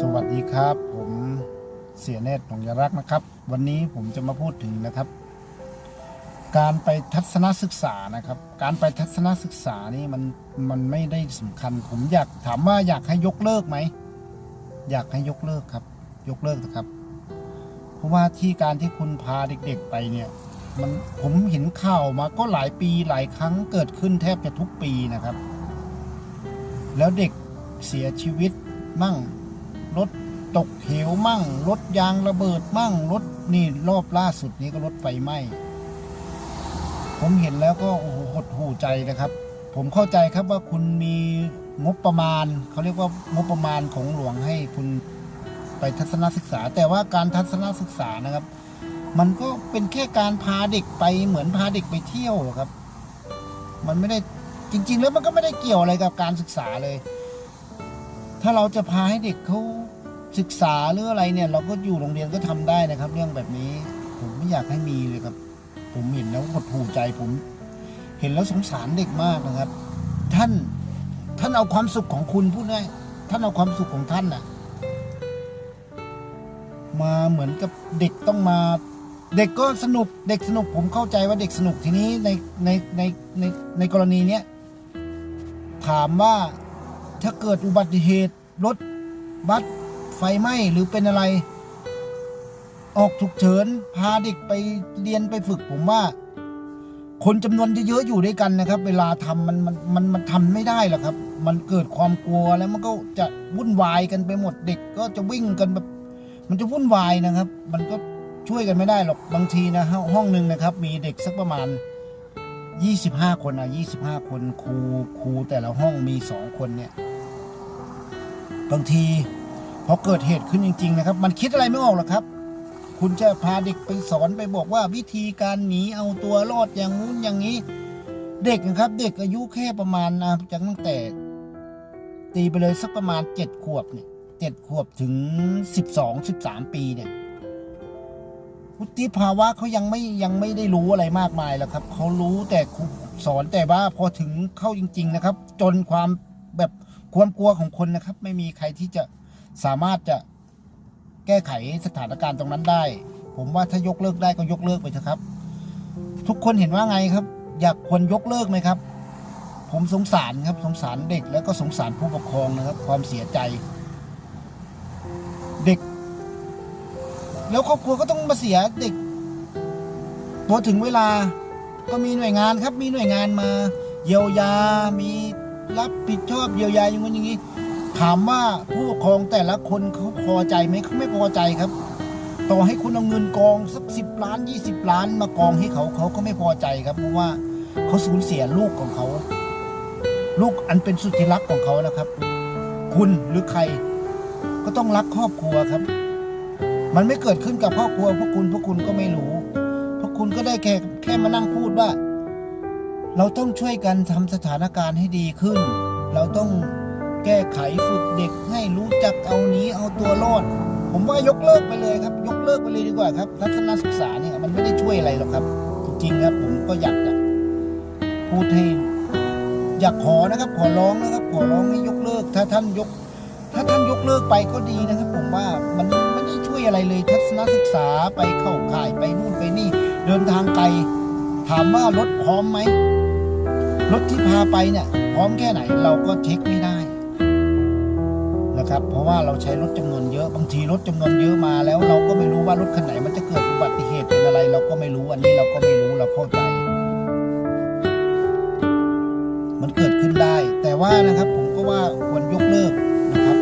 สวัสดีครับ ผมเสียเนตรหนองยรักษ์นะครับ วันนี้ผมจะมาพูดถึงนะครับ การไปทัศนศึกษานะครับ การไปทัศนศึกษานี่มันมันไม่ได้สำคัญ ผมอยากถามว่าอยากให้ยกเลิกไหมอยากให้ยกเลิกครับ ยกเลิกนะครับ เพราะว่าที่การที่คุณพาเด็ก ๆไปเนี่ย มันผมเห็นข่าวมาก็หลายปีหลายครั้งเกิดขึ้นแทบจะทุกปีนะครับ แล้วเด็กเสียชีวิตมั่ง รถตกเหวมั่ง รถยางระเบิดมั่ง รถนี่รอบล่าสุดนี้ก็รถไฟไหม้ผมเห็นแล้วก็โอ้โหหดหูใจนะครับ ผมเข้าใจครับว่าคุณมีงบประมาณเขาเรียกว่างบประมาณของหลวงให้คุณไปทัศนศึกษา แต่ว่าการทัศนศึกษานะครับ มันก็เป็นแค่การพาเด็กไปเหมือนพาเด็กไปเที่ยวครับ มันไม่ได้จริง ๆ แล้วมันก็ไม่ได้เกี่ยวอะไรกับการศึกษาเลย ถ้าเราจะพาให้เด็กเขาศึกษาหรืออะไรเนี่ย เราก็อยู่โรงเรียนก็ทำได้นะครับ เรื่องแบบนี้ ผมไม่อยากให้มีเลยครับ ผมเห็นแล้วหดหูใจผม เห็นแล้วสงสารเด็กมากนะครับ ท่านท่านเอาความสุขของคุณพูดง่ายท่านเอาความสุขของท่านน่ะ มาเหมือนกับเด็กต้องมา เด็กก็สนุก เด็กสนุก ผมเข้าใจว่าเด็กสนุกทีนี้ในในในในในกรณีเนี้ยถามว่า ถ้าเกิดอุบัติเหตุรถบัสไฟไหม้หรือเป็นอะไร ออกฉุกเฉิน พาเด็กไปเรียนไปฝึกผมว่า คนจำนวนเยอะๆอยู่ด้วยกันนะครับ เวลาทำมันมันมันมันทำไม่ได้หรอกครับ มันเกิดความกลัวแล้วมันก็จะวุ่นวายกันไปหมดเด็ก ก็จะวิ่งกันแบบ มันจะวุ่นวายนะครับ มันก็ช่วยกันไม่ได้หรอกบางทีนะห้องห้องหนึ่งนะครับ มีเด็กสักประมาณ25 คนอะ25 คนครูครูแต่ละห้องมีสองคนเนี่ย บางทีพอเกิดเหตุขึ้นจริง ๆ นะครับ มันคิดอะไรไม่ออกหรอกครับ คุณจะพาเด็กไปสอนไปบอกว่าวิธีการหนีเอาตัวรอดอย่างงู้นอย่างนี้ เด็กนะครับ เด็กอายุแค่ประมาณนะจากตั้งแต่ ตีไปเลยสักประมาณเจ็ดขวบเนี่ยเจ็ดขวบถึงสิบสองสิบสามปีเนี่ยวุฒิภาวะเขายังไม่ยังไม่ได้รู้อะไรมากมายแล้วครับเขารู้แต่ครูสอนแต่ว่าพอถึงเข้าจริง ๆ นะครับ จนความแบบ ความกลัวของคนนะครับ ไม่มีใครที่จะสามารถจะแก้ไขสถานการณ์ตรงนั้นได้ ผมว่าถ้ายกเลิกได้ก็ยกเลิกไปเถอะครับ ทุกคนเห็นว่าไงครับ อยากควรยกเลิกไหมครับ ผมสงสารครับสงสารเด็กแล้วก็สงสารผู้ปกครองนะครับ ความเสียใจ เด็ก แล้วครอบครัวก็ต้องมาเสียเด็กพอถึงเวลาก็มีหน่วยงานครับ มีหน่วยงานมา เยียวยามี รับผิดชอบเยียวยาอย่างนี้นอย่างนี้ ถามว่าผู้ปกครองแต่ละคนเขาพอใจไหมเขาไม่พอใจครับ ต่อให้คุณเอาเงินกองสักสิบล้านยี่สิบล้านมากองให้เขาเขาก็ไม่พอใจครับ เพราะว่าเขาสูญเสียลูกของเขา ลูกอันเป็นสุดที่รักของเขานะครับ คุณหรือใคร ก็ต้องรักครอบครัวครับ มันไม่เกิดขึ้นกับครอบครัวพวกคุณพวกคุณก็ไม่รู้พวกคุณก็ได้แค่แค่มานั่งพูดว่า เราต้องช่วยกันทำสถานการณ์ให้ดีขึ้น เราต้องแก้ไขฝึกเด็กให้รู้จักเอาหนี้เอาตัวรอด ผมว่ายกเลิกไปเลยครับ ยกเลิกไปเลยดีกว่าครับทัศนศึกษาเนี่ยมันไม่ได้ช่วยอะไรหรอกครับ จริงๆครับผมก็อยากจะพูดให้อยากขอนะครับ ขอร้องนะครับ ขอร้องให้ยกเลิก ถ้าท่านยก ถ้าท่านยกเลิกไปก็ดีนะครับ ผมว่ามันไม่ได้ช่วยอะไรเลย ทัศนศึกษาไปเข้าค่ายไปนู่นไปนี่ เดินทางไกลถามว่ารถพร้อมไหม รถที่พาไปเนี่ยพร้อมแค่ไหนเราก็เช็คไม่ได้นะครับ เพราะว่าเราใช้รถจำนวนเยอะบางทีรถจำนวนเยอะมาแล้ว เราก็ไม่รู้ว่ารถคันไหนมันจะเกิดอุบัติเหตุเป็นอะไร เราก็ไม่รู้อันนี้เราก็ไม่รู้เราเข้าใจ มันเกิดขึ้นได้ แต่ว่านะครับผมก็ว่าควรยกเลิกนะครับ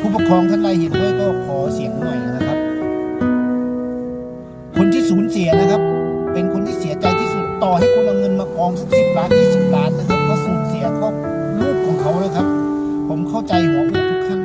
ผู้ปกครองท่านใดเห็นด้วยก็ขอเสียงหน่อยนะครับ คนที่สูญเสียนะครับ เป็นคนที่เสีย ต่อให้คุณเอาเงินมากองสักสิบล้านยี่สิบล้านนะครับก็สูญเสียก็ลูกของเขาเลยครับ ผมเข้าใจหัวอกทุก